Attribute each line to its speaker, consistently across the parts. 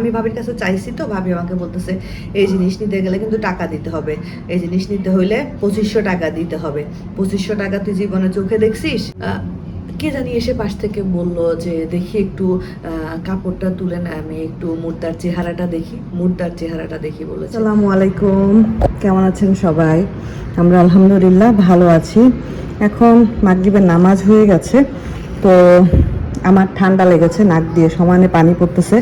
Speaker 1: আমি ভাবির কাছে চাইছি তো, ভাবি আমাকে বলতেছে, এই জিনিস নিতে গেলে কিন্তু টাকা দিতে হবে। এই জিনিস নিতে হইলে পঁচিশশো টাকা দিতে হবে। পঁচিশশো টাকা তুই জীবনে চোখে দেখছিস? কে জানি এসে পাশ থেকে বলল যে, দেখি একটু কাপড়টা তুলে না, আমি একটু মুর্দার চেহারাটা দেখি, মুর্দার চেহারাটা দেখি, বলেছে।
Speaker 2: আসসালামু আলাইকুম। কেমন আছেন সবাই? আমরা আলহামদুলিল্লাহ ভালো আছি। এখন মাগরিবের নামাজ হয়ে গেছে, তো আমার ঠান্ডা লেগেছে, নাক দিয়ে সমানে পানি পড়তেছে।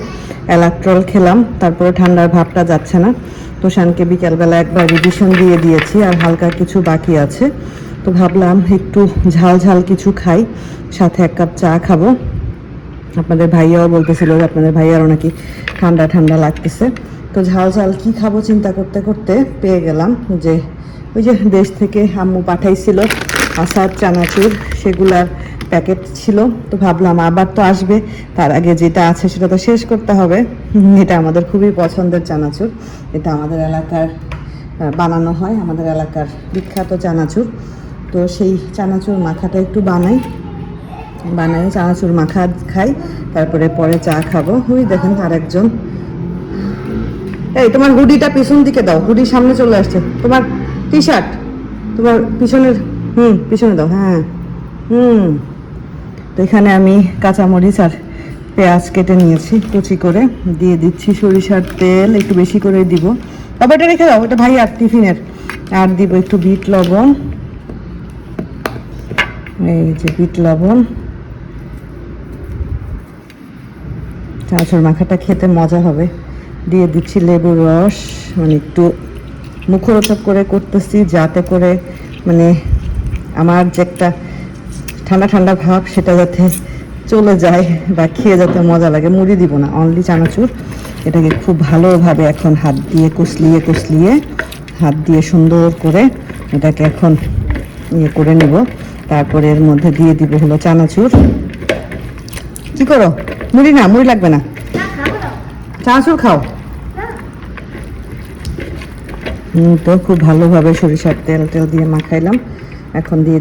Speaker 2: অ্যালাক্ট্রল খেলাম, তারপরে ঠান্ডার ভাবটা যাচ্ছে না। তো তোষানকে বিকালবেলা একবার রিভিশন দিয়ে দিয়েছি আর হালকা কিছু বাকি আছে। তো ভাবলাম একটু ঝাল ঝাল কিছু খাই, সাথে এক কাপ চা খাব। আপনাদের ভাইয়াও বলতেছিল যে আপনাদের ভাইয়ারও নাকি ঠান্ডা ঠান্ডা লাগতেছে। তো ঝাল ঝাল কি খাব চিন্তা করতে করতে পেয়ে গেলাম যে, ওই যে দেশ থেকে আম্মু পাঠাইছিল আসার চানাচুর, সেগুলার প্যাকেট ছিল, তো ভাবলাম আবার তো আসবে, তার আগে যেটা আছে সেটা তো শেষ করতে হবে। এটা আমাদের খুবই পছন্দের চানাচুর। এটা আমাদের এলাকার বানানো হয়, আমাদের এলাকার বিখ্যাত চানাচুর। তো সেই চানাচুর মাখাটা একটু বানাই। বানাই, চানাচুর মাখা খাই, তারপরে পরে চা খাব। হুই দেখেন আরেকজন। এই, তোমার হুডিটা পিছন দিকে দাও হুডির সামনে চলে আসছে। তোমার টি শার্ট তোমার পিছনের, হুম, পিছনে দাও হ্যাঁ হুম। তো এখানে আমি কাঁচামরিচ আর পেঁয়াজ কেটে নিয়েছি, কুচি করে। দিয়ে দিচ্ছি সরিষার তেল, একটু বেশি করে দিব। তবে এটা রেখে দাও, এটা ভাই আর টিফিনের। আর দিব একটু বিট লবণ। এই যে বিট লবণ। চানাচুর মাখাটা খেতে মজা হবে। দিয়ে দিচ্ছি লেবুর রস। মানে একটু মুখরোচক করে করতেছি, যাতে করে মানে আমার যে একটা ঠান্ডা ঠান্ডা ভাব, সেটা যাতে চলে যায় বা খেয়ে যাতে মজা লাগে, মুড়ি দিব না অনলি চানাচুর। এটাকে খুব ভালোভাবে এখন হাত দিয়ে কুচলিয়ে কুচলিয়ে হাত দিয়ে সুন্দর করে এটাকে এখন ইয়ে করে নেব। তারপরে এর মধ্যে দিয়ে দিব হলো চানাচুর। কি করো? মুড়ি না, মুড়ি লাগবে না? চানাচুর খাও। তো খুব ভালোভাবে সরিষার তেল তেল দিয়ে মাখাইলাম। এখন দিয়ে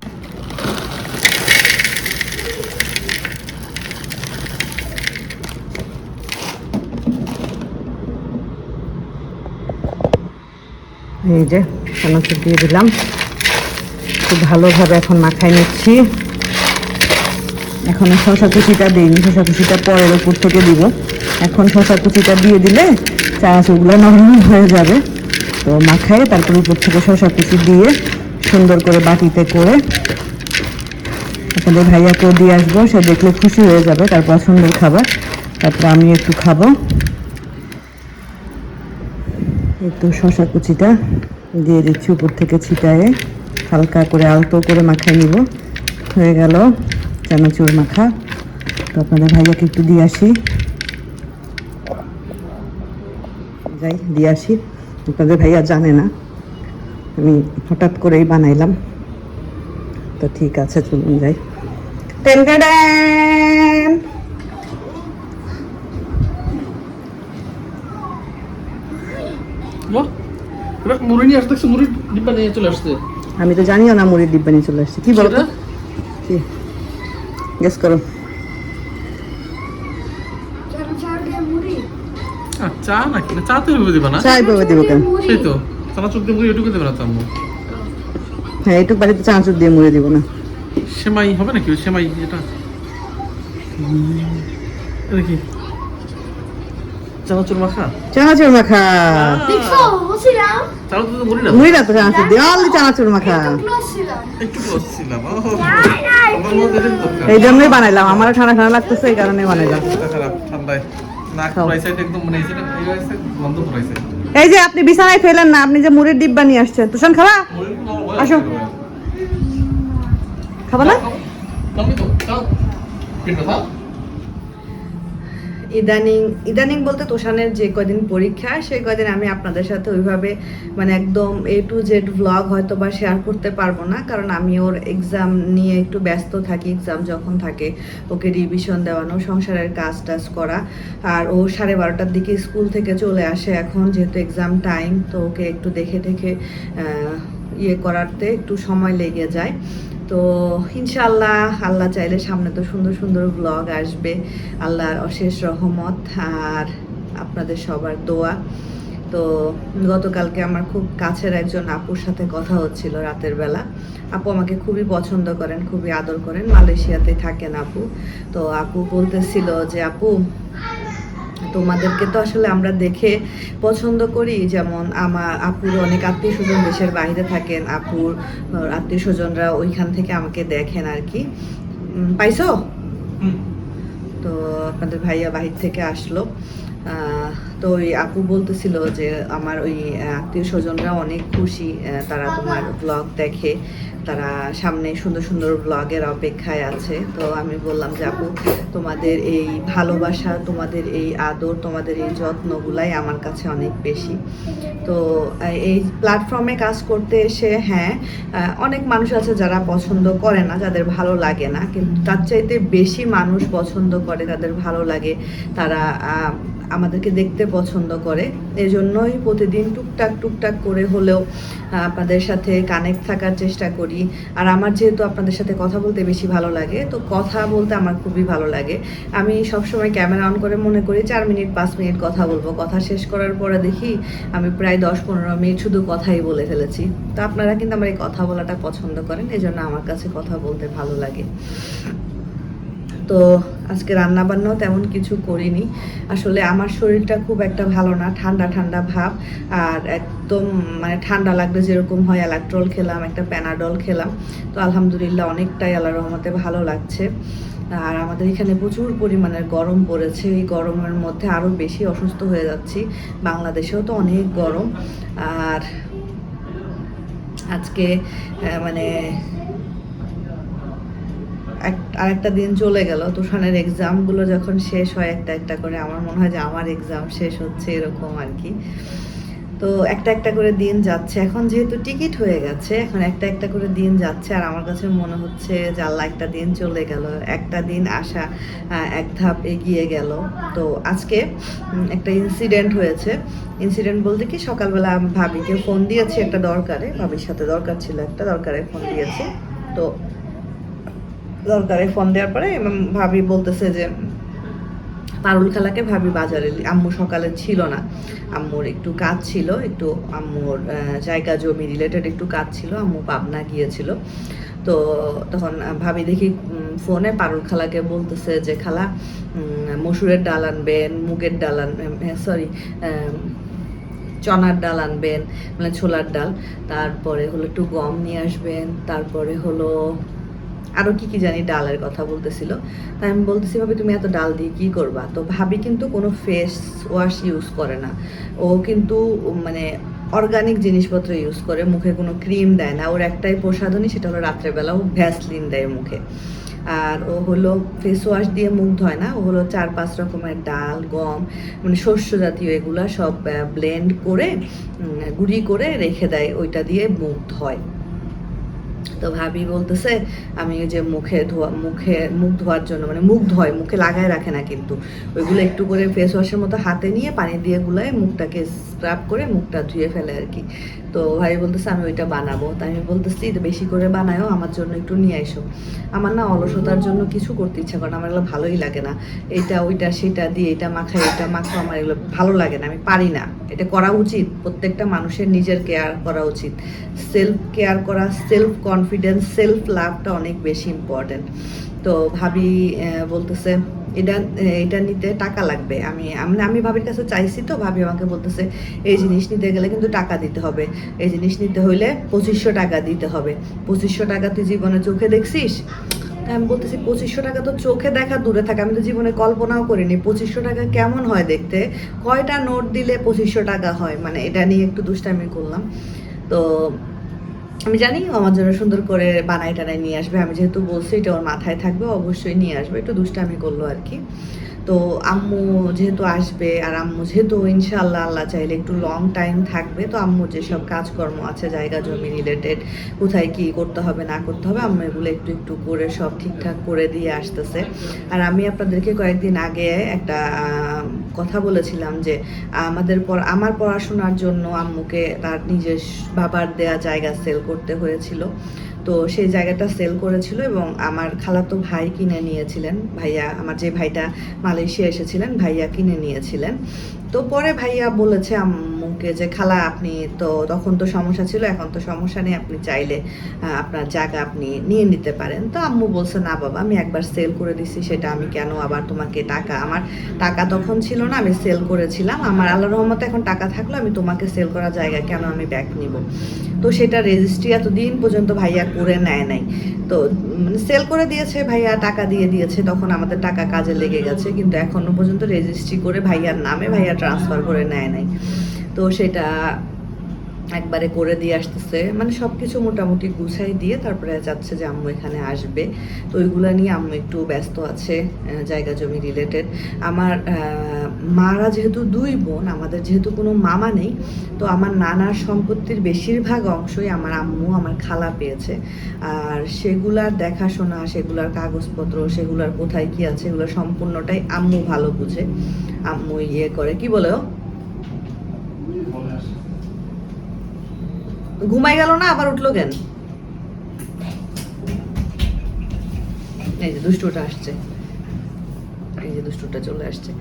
Speaker 2: এই যে, চানাচুর দিয়ে দিলাম। খুব ভালোভাবে এখন মাখাই নিচ্ছি। এখন শশা কুচিটা দিইনি শশা কুচিটা পরের উপর থেকে দিব। এখন শশা কুচিটা দিয়ে দিলে চানাচুরগুলো নরম হয়ে যাবে। তো মাখায়, তারপর উপর থেকে শশা কুচি দিয়ে সুন্দর করে বাটিতে করে আপনাদের ভাইয়াকেও দিয়ে আসব, সে দেখলে খুশি হয়ে যাবে তার পছন্দের খাবার। তারপর আমি একটু খাব। একটু শশা কুচিটা দিয়ে দিচ্ছি উপর থেকে ছিটায়ে। হালকা করে আলতো করে মাখাই নিব। হয়ে গেল চানাচুর মাখা। তো আপনাদের ভাইয়াকে একটু দিয়ে আসি। যাই, দিয়ে আসি। আপনাদের ভাইয়া জানে না। আমি হঠাৎ করেই বানাইলাম। তো ঠিক আছে, চলুন যাই।
Speaker 3: মুড়ি নিয়ে আসতে দেখছি মুড়ির ডিব্বা নিয়ে চলে আসছে।
Speaker 2: আমি তো জানিও না মুড়ির ডিব্বা নিয়ে চলে আসছি। কি বলো তো? কি? গেস করো।
Speaker 3: চা নাকি? না চা তো এভাবে দিবা না?
Speaker 2: দিব কেন?
Speaker 3: সেই তো চানাচুর দিয়ে মুড়ি এটুকু দেবে না তো আম্মু।
Speaker 2: হ্যাঁ বাড়িতে চানাচুর দিয়ে মুড়ে দিব না।
Speaker 3: সেমাই হবে নাকি? সেমাই এটা? এটা কি? চানাচুর মাখা
Speaker 2: চানাচুর মাখা
Speaker 3: চানাচুর তো মুড়ি না।
Speaker 2: মুড়ি না তো চানাচুর মাখা
Speaker 3: একটু ক্লোজ ছিলাম।
Speaker 2: এই জন্যই বানাইলাম আমার ঠান্ডা ঠান্ডা লাগতেছে এই কারণে বানাইলাম।
Speaker 3: ঠান্ডায়। মানে এই যে এই হয়েছে বন্ধ পুরাইছে
Speaker 2: এই যে আপনি বিছানায় ফেলেন না আপনি যে মুড়ির ডিব্বা নিয়ে আসছেন। তুষান খাবা? আসো। খাবা না
Speaker 3: তুমি তো খাও কিন্তু খাও
Speaker 1: ইদানিং ইদানিং বলতে তোষানের যে কয়দিন পরীক্ষা, সেই কয়দিন আমি আপনাদের সাথে ওইভাবে মানে একদম এ টু জেড ভ্লগ হয়তো বা শেয়ার করতে পারব না, কারণ আমি ওর এক্সাম নিয়ে একটু ব্যস্ত থাকি এক্সাম যখন থাকে, ওকে রিভিশন দেওয়ানো, সংসারের কাজ টাজ করা, আর ও সাড়ে বারোটার দিকে স্কুল থেকে চলে আসে এখন, যেহেতু এক্সাম টাইম তো ওকে একটু দেখে দেখে ইয়ে করাতে একটু সময় লেগে যায়। তো ইনশাল্লাহ আল্লাহ চাইলে সামনে তো সুন্দর সুন্দর ব্লগ আসবে। আল্লাহর অশেষ রহমত আর আপনাদের সবার দোয়া। তো গতকালকে আমার খুব কাছের একজন আপুর সাথে কথা হচ্ছিল রাতের বেলা। আপু আমাকে খুবই পছন্দ করেন, খুবই আদর করেন। মালয়েশিয়াতে থাকেন আপু। তো আপু বলতেছিল যে, আপু তোমাদেরকে তো আসলে আমরা দেখে পছন্দ করি যেমন আমার আপুর অনেক আত্মীয় স্বজন দেশের বাইরে থাকেন আপুর আত্মীয় স্বজনরা ওইখান থেকে আমাকে দেখেন আর কি। পাইছ? তো আপনাদের ভাইয়া বাহির থেকে আসলো। আহ, তো ওই আপু বলতেছিল যে আমার ওই আত্মীয় স্বজনরা অনেক খুশি তারা তোমার ব্লগ দেখে, তারা সামনে সুন্দর সুন্দর ব্লগের অপেক্ষায় আছে। তো আমি বললাম যে, আপু, তোমাদের এই ভালোবাসা, তোমাদের এই আদর, তোমাদের এই যত্নগুলাই আমার কাছে অনেক বেশি। তো এই প্ল্যাটফর্মে কাজ করতে এসে হ্যাঁ অনেক মানুষ আছে যারা পছন্দ করে না, যাদের ভালো লাগে না, কিন্তু তার চাইতে বেশি মানুষ পছন্দ করে, তাদের ভালো লাগে। তারা আমাদেরকে দেখতে পছন্দ করে। এই জন্যই প্রতিদিন টুকটাক টুকটাক করে হলেও আপনাদের সাথে কানেক্ট থাকার চেষ্টা করি। আর আমার যেহেতু আপনাদের সাথে কথা বলতে বেশি ভালো লাগে, তো কথা বলতে আমার খুবই ভালো লাগে। আমি সবসময় ক্যামেরা অন করে মনে করি, চার মিনিট, পাঁচ মিনিট কথা বলব। কথা শেষ করার পরে দেখি, আমি প্রায় দশ, পনেরো মিনিট শুধু কথাই বলে ফেলেছি। তো আপনারা কিন্তু আমার এই কথা বলাটা পছন্দ করেন এই জন্য আমার কাছে কথা বলতে ভালো লাগে। তো আজকে রান্না বান্নাও তেমন কিছু করিনি। আসলে আমার শরীরটা খুব একটা ভালো না, ঠান্ডা ঠান্ডা ভাব। আর একদম মানে ঠান্ডা লাগলে যেরকম হয় অ্যালাক্ট্রল খেলাম, একটা প্যানাডল খেলাম। তো আলহামদুলিল্লাহ অনেকটাই আল্লাহ রহমতে ভালো লাগছে। আর আমাদের এখানে প্রচুর পরিমাণের গরম পড়েছে। এই গরমের মধ্যে আরও বেশি অসুস্থ হয়ে যাচ্ছি। বাংলাদেশেও তো অনেক গরম। আর আজকে মানে আরেকটা দিন চলে গেল তুষানের এক্সামগুলো যখন শেষ হয় একটা একটা করে, আমার মনে হয় যে আমার এক্সাম শেষ হচ্ছে এরকম আর কি। তো একটা একটা করে দিন যাচ্ছে। এখন যেহেতু টিকিট হয়ে গেছে, এখন একটা একটা করে দিন যাচ্ছে আর আমার কাছে মনে হচ্ছে যে আল্লাহ একটা দিন চলে গেল, একটা দিন আসা এক ধাপ এগিয়ে গেল। তো আজকে একটা ইনসিডেন্ট হয়েছে। ইনসিডেন্ট বলতে কি, সকালবেলা ভাবিকে ফোন দিয়েছি একটা দরকারে, ভাবির সাথে দরকার ছিল একটা, দরকারে ফোন দিয়েছি। তো দরকারে ফোন দেওয়ার পরে ভাবি বলতেছে যে, পারুল খালাকে ভাবি বাজারে আম্মু সকালে ছিল না। আম্মুর একটু কাজ ছিল, একটু আম্মুর জায়গা জমি রিলেটেড একটু কাজ ছিল, আম্মু পাবনা গিয়েছিল। তো তখন ভাবি দেখি ফোনে পারুল খালাকে বলতেছে যে, খালা মসুরের ডাল আনবেন, মুগের ডাল আনবেন সরি চনার ডাল আনবেন মানে ছোলার ডাল। তারপরে হলো একটু গম নিয়ে আসবেন, তারপরে হলো আরও কি কি জানি ডালের কথা বলতেছিল। তাই আমি বলতেছি, ভাবি, তুমি এত ডাল দিয়ে কী করবা? তো ভাবি কিন্তু কোনো ফেস ওয়াশ ইউজ করে না। ও কিন্তু মানে অর্গানিক জিনিসপত্র ইউজ করে, মুখে কোনো ক্রিম দেয় না। ওর একটাই প্রসাধনী, সেটা হলো রাত্রেবেলা ও ভ্যাসলিন দেয় মুখে। আর ও হলো ফেস ওয়াশ দিয়ে মুখ ধয় না। ও হলো চার পাঁচ রকমের ডাল, গম মানে শস্য জাতীয় এগুলা সব ব্লেন্ড করে গুঁড়ি করে রেখে দেয়, ওইটা দিয়ে মুখ ধয়। তো ভাবি বলতেছে, আমি ওই যে মুখে ধোয়া, মুখে মুখ ধোয়ার জন্য মানে মুখ ধোয়, মুখে লাগায় রাখে না কিন্তু। ওইগুলো একটু করে ফেস ওয়াশের মতো হাতে নিয়ে পানি দিয়ে গুলায় মুখটাকে স্ক্রাব করে মুখটা ধুয়ে ফেলে আর কি। তো ভাই বলতেছে, আমি ওইটা বানাবো। তাই আমি বলতেছি, এটা বেশি করে বানায়ও, আমার জন্য একটু নিয়ে এসো আমার না অলসতার জন্য কিছু করতে ইচ্ছা করে না, আমার এগুলো ভালোই লাগে না। এইটা ওইটা, সেটা দিয়ে এটা মাখাই এটা মাখো, আমার এগুলো ভালো লাগে না, আমি পারি না। এটা করা উচিত, প্রত্যেকটা মানুষের নিজের কেয়ার করা উচিত। সেলফ কেয়ার করা সেলফ কনফিডেন্স সেলফ লাভটা অনেক বেশি ইম্পর্টেন্ট তো ভাবি বলতেছে এটা এটা নিতে টাকা লাগবে। আমি আমি আমি ভাবির কাছে চাইছি তো, ভাবি আমাকে বলতেছে, এই জিনিস নিতে গেলে কিন্তু টাকা দিতে হবে। এই জিনিস নিতে হইলে পঁচিশশো টাকা দিতে হবে। পঁচিশশো টাকা তুই জীবনে চোখে দেখছিস? আমি বলতেছি, পঁচিশশো টাকা তো চোখে দেখা দূরে থাকে, আমি তো জীবনে কল্পনাও করিনি। পঁচিশশো টাকা কেমন হয় দেখতে? কয়টা নোট দিলে পঁচিশশো টাকা হয়? মানে এটা নিয়ে একটু দুষ্টামি করলাম। তো আমি জানি আমার জন্য সুন্দর করে বানাই টানাই নিয়ে আসবে। আমি যেহেতু বলছি এটা ওর মাথায় থাকবে অবশ্যই নিয়ে আসবে। একটু দুষ্টামি করল আর কি। তো আম্মু যেহেতু আসবে আর আম্মু যেহেতু ইনশাল্লাহ আল্লাহ চাইলে একটু লং টাইম থাকবে, তো আম্মু যেসব কাজকর্ম আছে, জায়গা জমি রিলেটেড কোথায় কি করতে হবে, না করতে হবে, আম্মু এগুলো একটু একটু করে সব ঠিকঠাক করে দিয়ে আসতেছে। আর আমি আপনাদেরকে কয়েকদিন আগে একটা কথা বলেছিলাম যে আমাদের পর আমার পড়াশোনার জন্য আম্মুকে তার নিজের বাবার দেয়া জায়গা সেল করতে হয়েছিল। তো সেই জায়গাটা সেল করেছিল এবং আমার খালাতো ভাই কিনে নিয়েছিলেন। ভাইয়া, আমার যে ভাইটা মালয়েশিয়া এসেছিলেন, ভাইয়া কিনে নিয়েছিলেন। তো পরে ভাইয়া বলেছে আম্মুকে যে, খালা, আপনি তো তখন তো সমস্যা ছিল, এখন তো সমস্যা নেই, আপনি চাইলে আপনার জায়গা আপনি নিয়ে নিতে পারেন। তো আম্মু বলছে, না বাবা, আমি একবার সেল করে দিছি, সেটা আমি কেন আবার তোমাকে টাকা, আমার টাকা তখন ছিল না, আমি সেল করেছিলাম, আমার আল্লাহ রহমতে এখন টাকা থাকল, আমি তোমাকে সেল করা জায়গা কেন আমি ব্যাক নিব? তো সেটা রেজিস্ট্রি এতদিন পর্যন্ত ভাইয়া করে নেয় নাই। তো সেল করে দিয়েছে ভাইয়া, টাকা দিয়ে দিয়েছে, তখন আমাদের টাকা কাজে লেগে গেছে, কিন্তু এখনও পর্যন্ত রেজিস্ট্রি করে ভাইয়ার নামে ভাইয়া ট্রান্সফার করে নেয় নাই। তো সেটা একবারে করে দিয়ে আসতেছে। মানে সব কিছু মোটামুটি গুছাই দিয়ে তারপরে যাচ্ছে যে আম্মু এখানে আসবে। তো ওইগুলা নিয়ে আম্মু একটু ব্যস্ত আছে জায়গা জমি রিলেটেড আমার মারা যেহেতু দুই বোন, আমাদের যেহেতু কোনো মামা নেই, তো আমার নানার সম্পত্তির বেশিরভাগ অংশই আমার আম্মু, আমার খালা পেয়েছে। আর সেগুলার দেখাশোনা, সেগুলার কাগজপত্র, সেগুলার কোথায় কি আছে, এগুলো সম্পূর্ণটাই আম্মু ভালো বুঝে। আম্মু ইয়ে করে, কি বলে ঘুমাই গেল না, আবার উঠল কেন? এই যে দুষ্টুটা আসছে। এই যে দুষ্টুটা চলে আসছে।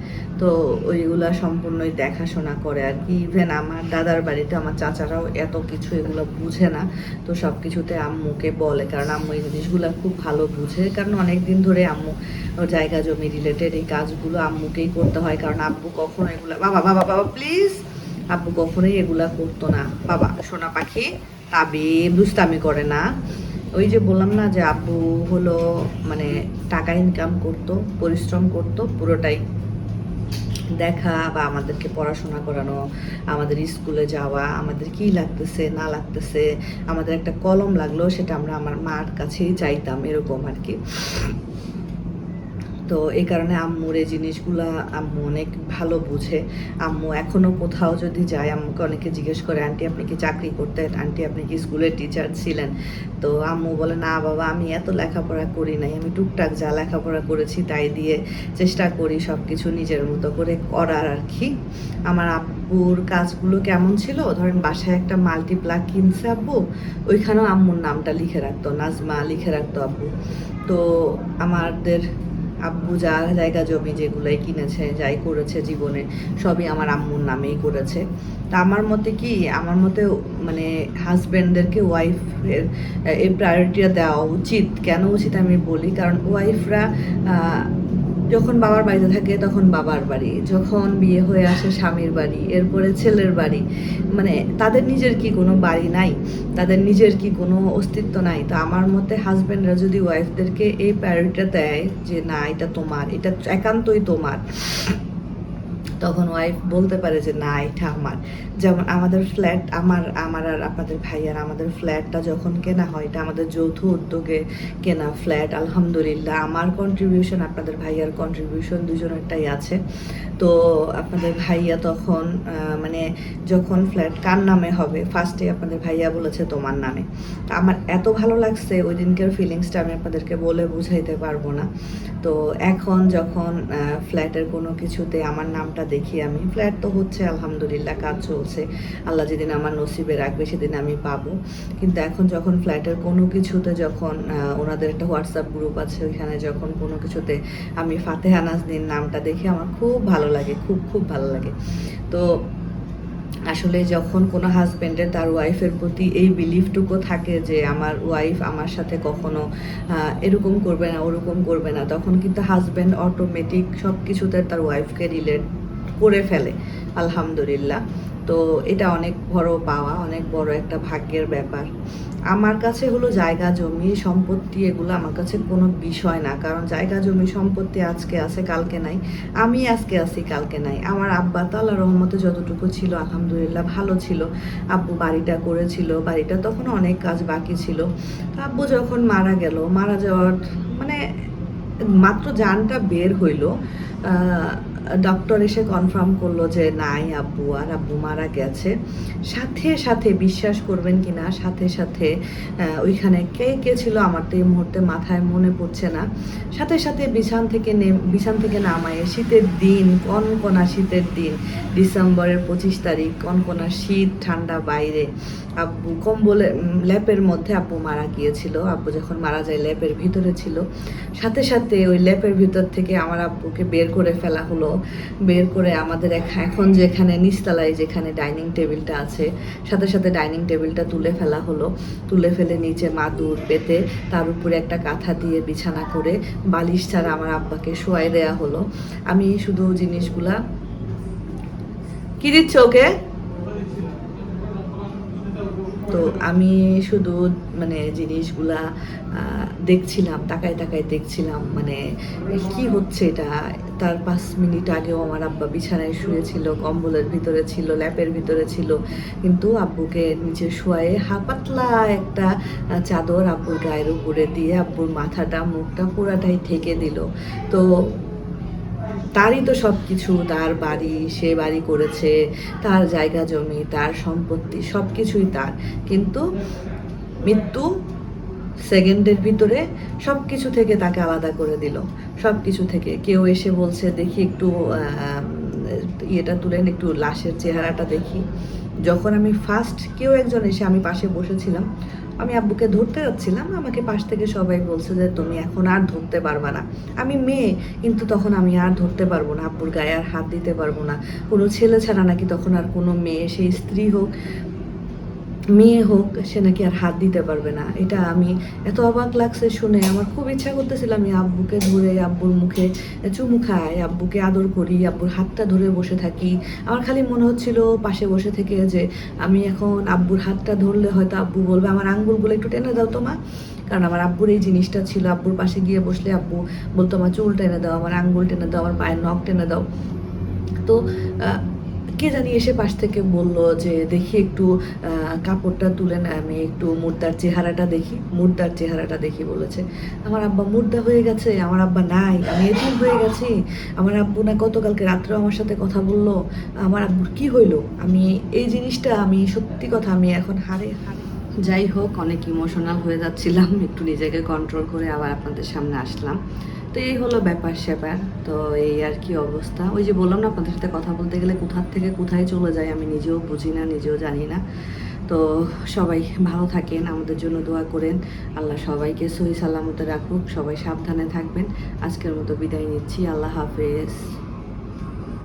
Speaker 1: তো ওইগুলা সম্পূর্ণই দেখাশোনা করে আর কি। ইভেন আমার দাদার বাড়িতে আমার চাচারাও এত কিছু এগুলো বুঝে না। তো সব কিছুতে আম্মুকে বলে, কারণ আম্মু এই জিনিসগুলো খুব ভালো বুঝে। কারণ অনেক দিন ধরে আম্মু জায়গা জমি রিলেটেড এই কাজগুলো আম্মুকেই করতে হয়। কারণ আব্বু কখনো এগুলো বাবা বাবা বাবা প্লিজ আব্বু কখনোই এগুলা করতো না। বাবা সোনা পাখি তাবি দুস্তামি করে না। ওই যে বললাম না যে আব্বু হলো মানে টাকা ইনকাম করতো, পরিশ্রম করতো, পুরোটাই দেখা বা আমাদেরকে পড়াশোনা করানো, আমাদের স্কুলে যাওয়া, আমাদের কি লাগতেছে, না লাগতেছে, আমাদের একটা কলম লাগল সেটা আমরা আমার মার কাছেই চাইতাম, এরকম আর কি। তো এই কারণে আম্মুর এই জিনিসগুলা আম্মু অনেক ভালো বুঝে। আম্মু এখনও কোথাও যদি যায়, আম্মুকে অনেকে জিজ্ঞেস করে, আন্টি, আপনি কি চাকরি করতেন? আন্টি, আপনি কি স্কুলের টিচার ছিলেন? তো আম্মু বলে, না বাবা, আমি এত লেখাপড়া করি নাই। আমি টুকটাক যা লেখাপড়া করেছি তাই দিয়ে চেষ্টা করি সব কিছু নিজের মতো করে করার আর কি। আমার আব্বুর কাজগুলো কেমন ছিল? ধরেন বাসায় একটা মাল্টিপ্লাক কিনছে আব্বু, ওইখানেও আম্মুর নামটা লিখে রাখতো, নাজমা লিখে রাখতো আব্বু। তো আমাদের আব্বু যা জায়গা জমি যেগুলোই কিনেছে, যাই করেছে জীবনে, সবই আমার আম্মুর নামেই করেছে। তা আমার মতে কি, আমার মতে মানে হাজব্যান্ডদেরকে ওয়াইফের এই প্রায়োরিটিটা দেওয়া উচিত। কেন উচিত আমি বলি? কারণ ওয়াইফরা যখন বাবার বাড়িতে থাকে তখন বাবার বাড়ি, যখন বিয়ে হয়ে আসে স্বামীর বাড়ি, এরপরে ছেলের বাড়ি মানে তাদের নিজের কি কোনো বাড়ি নাই, তাদের নিজের কি কোনো অস্তিত্ব নাই। তো আমার মতে হাজব্যান্ডরা যদি ওয়াইফদেরকে এই প্রায়োরিটিটা দেয় যে না, এটা তোমার, এটা একান্তই তোমার, তখন ওয়াইফ বলতে পারে যে না, এটা আমার। যেমন আমাদের ফ্ল্যাট আমার আমার আর আপনাদের ভাইয়ার, আমাদের ফ্ল্যাটটা যখন কেনা হয়, এটা আমাদের যৌথ উদ্যোগে কেনা ফ্ল্যাট আলহামদুলিল্লাহ। আমার কন্ট্রিবিউশন আপনাদের ভাইয়ার কন্ট্রিবিউশন দুজনেরটাই আছে। তো আপনাদের ভাইয়া তখন মানে যখন ফ্ল্যাট কার নামে হবে ফার্স্টে আপনাদের ভাইয়া বলেছে তোমার নামে। তো আমার এত ভালো লাগছে ওই দিনকার ফিলিংসটা আমি আপনাদেরকে বলে বুঝাইতে পারব না। তো এখন যখন ফ্ল্যাটের কোনো কিছুতে আমার নামটা দেখি আমি ফ্ল্যাট তো হচ্ছে, আলহামদুলিল্লাহ, কাজ চলছে। আল্লাহ যেদিন আমার নসিবে রাখবে, সেদিন আমি পাবো। কিন্তু এখন যখন ফ্ল্যাটের কোনো কিছুতে যখন ওনাদের একটা হোয়াটসঅ্যাপ গ্রুপ আছে, ওইখানে যখন কোনো কিছুতে আমি ফাতেহা নাজনীর নামটা দেখে, আমার খুব ভালো লাগে, খুব খুব ভালো লাগে। তো আসলে যখন কোনো হাজব্যান্ডের তার ওয়াইফের প্রতি এই বিলিফটুকু থাকে যে আমার ওয়াইফ আমার সাথে কখনো এরকম করবে না, ওরকম করবে না, তখন কিন্তু হাজব্যান্ড অটোমেটিক সব কিছুতে তার ওয়াইফকে রিলেট করে ফেলে, আলহামদুলিল্লাহ। তো এটা অনেক বড় পাওয়া, অনেক বড় একটা ভাগ্যের ব্যাপার। আমার কাছে হলো জায়গা, জমি, সম্পত্তি এগুলো আমার কাছে কোনো বিষয় না। কারণ জায়গা, জমি, সম্পত্তি আজকে আছে, কালকে নাই। আমি আজকে আছি, কালকে নাই। আমার আব্বা তো আল্লাহ রহমতে যতটুকু ছিল, আলহামদুলিল্লাহ ভালো ছিল। আব্বু বাড়িটা করেছিল, বাড়িটা তখন অনেক কাজ বাকি ছিল। আব্বু যখন মারা গেল, মারা যাওয়ার মানে মাত্র জানটা বের হইল ডক্টর এসে কনফার্ম করল যে নাই আব্বু, আর আব্বু মারা গেছে। সাথে সাথে বিশ্বাস করবেন কি না সাথে সাথে ওইখানে কে কে ছিল আমার তো এই মুহূর্তে মাথায় মনে পড়ছে না। সাথে সাথে বিছান থেকে বিছান থেকে নামায়। শীতের দিন, কনকনা শীতের দিন। ডিসেম্বরের পঁচিশ তারিখ, কনকনা শীত, ঠান্ডা বাইরে। আব্বু কম্বলে ল্যাপের মধ্যে আব্বু মারা গিয়েছিল। আব্বু যখন মারা যায় ল্যাপের ভিতরে ছিল। সাথে সাথে ওই ল্যাপের ভিতর থেকে আমার আব্বুকে বের করে ফেলা হলো। বের করে আমাদের এখ- এখন যেখানে, নিচতলায় যেখানে ডাইনিং টেবিলটা আছে, সাথে সাথে ডাইনিং টেবিলটা তুলে ফেলা হলো। তুলে ফেলে নিচে মাদুর পেতে তার উপরে একটা কাঁথা দিয়ে বিছানা করে বালিশ ছাড়া আমার আব্বাকে শোয়াই দেয়া হলো। আমি শুধু জিনিসগুলা কি দিচ্ছ ওকে? তো আমি শুধু মানে জিনিসগুলা দেখছিলাম, তাকায় তাকায় দেখছিলাম মানে কি হচ্ছে এটা? তার পাঁচ মিনিট আগেও আমার আব্বা বিছানায় শুয়েছিল, কম্বলের ভিতরে ছিল, ল্যাপের ভিতরে ছিল। কিন্তু আব্বুকে নিচে শোয়ে হা পাতলা একটা চাদর আব্বুর গায়ের উপরে দিয়ে আব্বুর মাথাটা, মুখটা পুরাটাই ঢেকে দিল। তো তারই তো সব কিছু তার বাড়ি, সে বাড়ি করেছে, তার জায়গা জমি, তার সম্পত্তি সব কিছুই তার। কিন্তু মৃত্যু সেকেন্ডের ভিতরে সব কিছু থেকে তাকে আলাদা করে দিল। সব কিছু থেকে। কেউ এসে বলছে, দেখি একটু ইয়েটা তুলেন একটু লাশের চেহারাটা দেখি। যখন আমি ফার্স্ট কেউ একজন এসে আমি পাশে বসেছিলাম আমি আব্বুকে ধরতে যাচ্ছিলাম, আমাকে পাশ থেকে সবাই বলছে যে তুমি এখন আর ধরতে পারবা না। আমি মেয়ে, কিন্তু তখন আমি আর ধরতে পারব না, আব্বুর গায়ে আর হাত দিতে পারব না। কোনো ছেলে ছাড়া নাকি তখন আর কোনো মেয়ে, সেই স্ত্রী হোক মেয়ে হোক, সে নাকি আর হাত দিতে পারবে না। এটা আমি এত অবাক লাগছে শুনে। আমার খুব ইচ্ছা করতেছিল আমি আব্বুকে ধরে, আব্বুর মুখে চুমু খাই, আব্বুকে আদর করি, আব্বুর হাতটা ধরে বসে থাকি। আমার খালি মনে হচ্ছিল পাশে বসে থেকে যে আমি এখন আব্বুর হাতটা ধরলে হয়তো আব্বু বলবে, আমার আঙ্গুলগুলো একটু টেনে দাও তো মা। কারণ আমার আব্বুর এই জিনিসটা ছিল। আব্বুর পাশে গিয়ে বসলে আব্বু বলতো, আমার চুল টেনে দাও, আমার আঙ্গুল টেনে দাও, আমার পায়ের নখ টেনে দাও। তো কে জানি এসে পাশ থেকে বলল যে, দেখি একটু কাপড়টা তুলেন আমি একটু মুর্দার চেহারাটা দেখি, মুর্দার চেহারাটা দেখি, বলেছে। আমার আব্বা মুর্দা হয়ে গেছে, আমার আব্বা নাই, আমি এতিম হয়ে গেছি। আমার আব্বু না গতকালকে রাত্রে আমার সাথে কথা বলল। আমার আব্বুর কি হইল? আমি, এই জিনিসটা আমি, সত্যি কথা, আমি এখন হারে হারে। যাই হোক, অনেক ইমোশনাল হয়ে যাচ্ছিলাম, একটু নিজেকে কন্ট্রোল করে আবার আপনাদের সামনে আসলাম। তো এই হলো ব্যাপার স্যাপার। তো এই আর কি অবস্থা। ওই যে বললাম না, আপনাদের সাথে কথা বলতে গেলে কোথার থেকে কোথায় চলে যায় আমি নিজেও বুঝি না, নিজেও জানি না। তো সবাই ভালো থাকেন, আমাদের জন্য দোয়া করেন। আল্লাহ সবাইকে সহি সালামতে রাখুক, সবাই সাবধানে থাকবেন। আজকের মতো বিদায় নিচ্ছি, আল্লাহ হাফেজ।